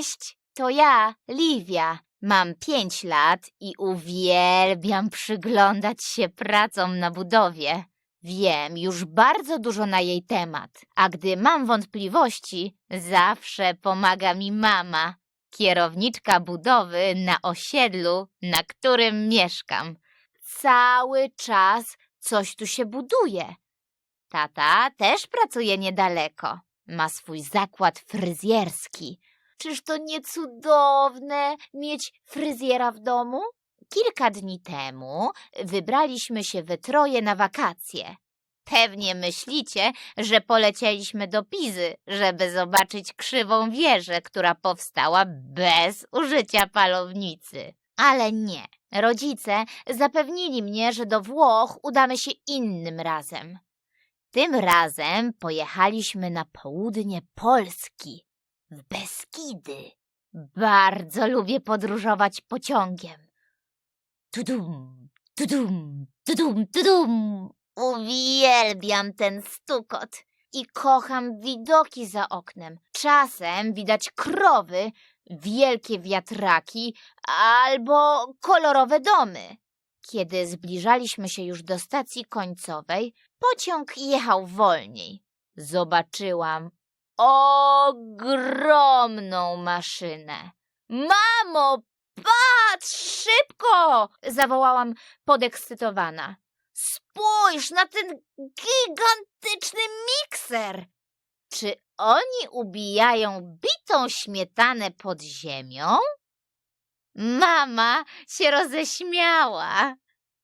Cześć, to ja, Livia. Mam pięć lat i uwielbiam przyglądać się pracom na budowie. Wiem już bardzo dużo na jej temat, a gdy mam wątpliwości, zawsze pomaga mi mama, kierowniczka budowy na osiedlu, na którym mieszkam. Cały czas coś tu się buduje. Tata też pracuje niedaleko. Ma swój zakład fryzjerski. Czyż to nie cudowne mieć fryzjera w domu? Kilka dni temu wybraliśmy się we troje na wakacje. Pewnie myślicie, że polecieliśmy do Pizy, żeby zobaczyć krzywą wieżę, która powstała bez użycia palownicy. Ale nie. Rodzice zapewnili mnie, że do Włoch udamy się innym razem. Tym razem pojechaliśmy na południe Polski, w Beskidy. Bardzo lubię podróżować pociągiem. Tudum, tudum, tudum, tudum. Uwielbiam ten stukot i kocham widoki za oknem. Czasem widać krowy, wielkie wiatraki albo kolorowe domy. Kiedy zbliżaliśmy się już do stacji końcowej, pociąg jechał wolniej. Zobaczyłam ogromną maszynę. Mamo, patrz szybko! zawołałam podekscytowana. Spójrz na ten gigantyczny mikser! Czy oni ubijają bitą śmietanę pod ziemią? Mama się roześmiała.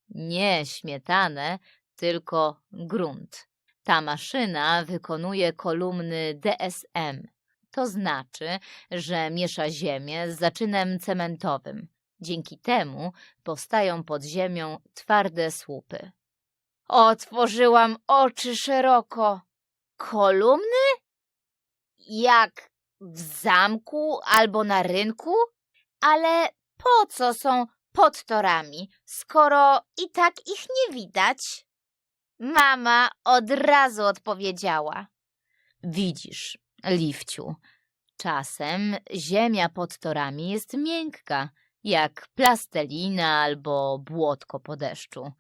Nie śmietanę, tylko grunt. Ta maszyna wykonuje kolumny DSM. To znaczy, że miesza ziemię z zaczynem cementowym. Dzięki temu powstają pod ziemią twarde słupy. Otworzyłam oczy szeroko. Kolumny? Jak w zamku albo na rynku? Ale po co są pod torami, skoro i tak ich nie widać? Mama od razu odpowiedziała. Widzisz, Liwciu, czasem ziemia pod torami jest miękka, jak plastelina albo błotko po deszczu.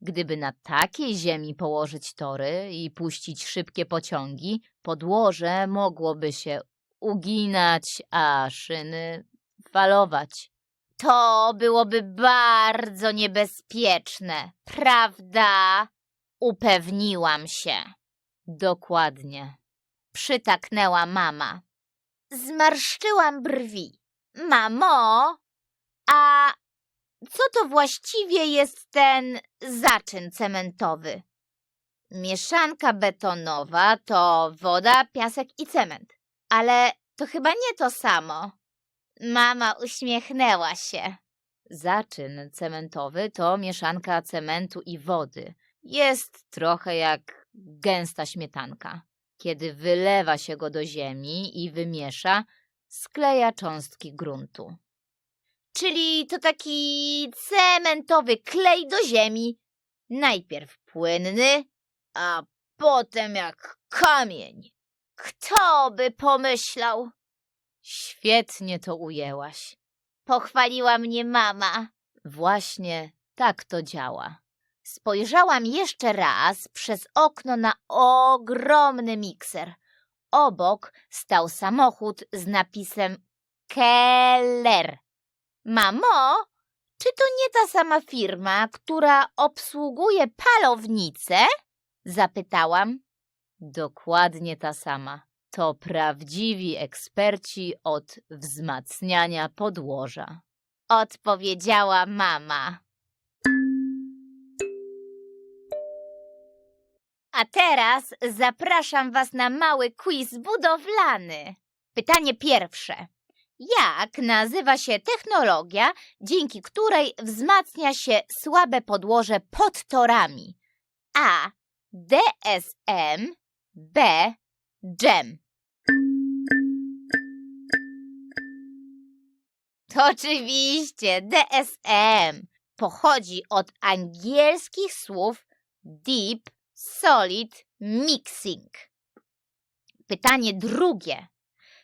Gdyby na takiej ziemi położyć tory i puścić szybkie pociągi, podłoże mogłoby się uginać, a szyny falować. To byłoby bardzo niebezpieczne, prawda? Upewniłam się. Dokładnie. Przytaknęła mama. Zmarszczyłam brwi. Mamo, a co to właściwie jest ten zaczyn cementowy? Mieszanka betonowa to woda, piasek i cement. Ale to chyba nie to samo. Mama uśmiechnęła się. Zaczyn cementowy to mieszanka cementu i wody. Jest trochę jak gęsta śmietanka. Kiedy wylewa się go do ziemi i wymiesza, skleja cząstki gruntu. Czyli to taki cementowy klej do ziemi. Najpierw płynny, a potem jak kamień. Kto by pomyślał? Świetnie to ujęłaś. Pochwaliła mnie mama. Właśnie tak to działa. Spojrzałam jeszcze raz przez okno na ogromny mikser. Obok stał samochód z napisem Keller. Mamo, czy to nie ta sama firma, która obsługuje palownice? Zapytałam. Dokładnie ta sama. To prawdziwi eksperci od wzmacniania podłoża. Odpowiedziała mama. A teraz zapraszam Was na mały quiz budowlany. Pytanie pierwsze. Jak nazywa się technologia, dzięki której wzmacnia się słabe podłoże pod torami? A. DSM B. To oczywiście DSM pochodzi od angielskich słów Deep Solid Mixing. Pytanie drugie.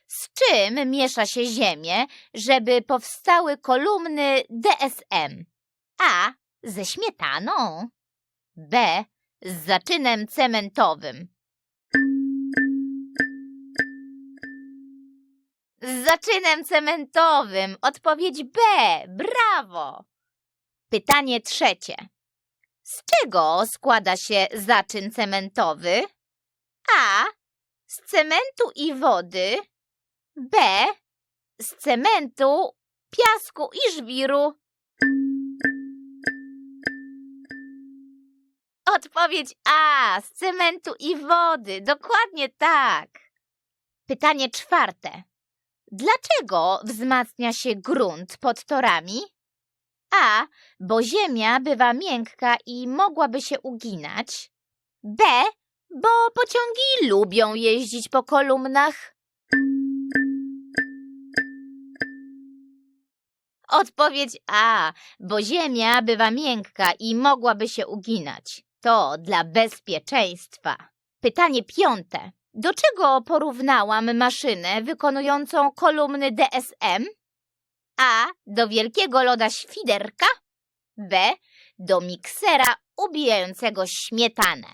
Z czym miesza się ziemię, żeby powstały kolumny DSM? A. Ze śmietaną. B. Z zaczynem cementowym. Z zaczynem cementowym. Odpowiedź B. Brawo. Pytanie trzecie. Z czego składa się zaczyn cementowy? A. Z cementu i wody. B. Z cementu, piasku i żwiru. Odpowiedź A. Z cementu i wody. Dokładnie tak. Pytanie czwarte. Dlaczego wzmacnia się grunt pod torami? A. Bo ziemia bywa miękka i mogłaby się uginać. B. Bo pociągi lubią jeździć po kolumnach. Odpowiedź A. Bo ziemia bywa miękka i mogłaby się uginać. To dla bezpieczeństwa. Pytanie piąte. Do czego porównałam maszynę wykonującą kolumny DSM? A. Do wielkiego loda świderka. B. Do miksera ubijającego śmietanę.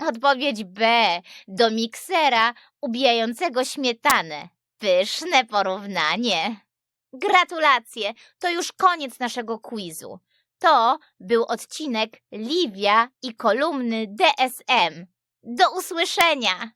Odpowiedź B. Do miksera ubijającego śmietanę. Pyszne porównanie. Gratulacje, to już koniec naszego quizu. To był odcinek Livia i kolumny DSM. Do usłyszenia!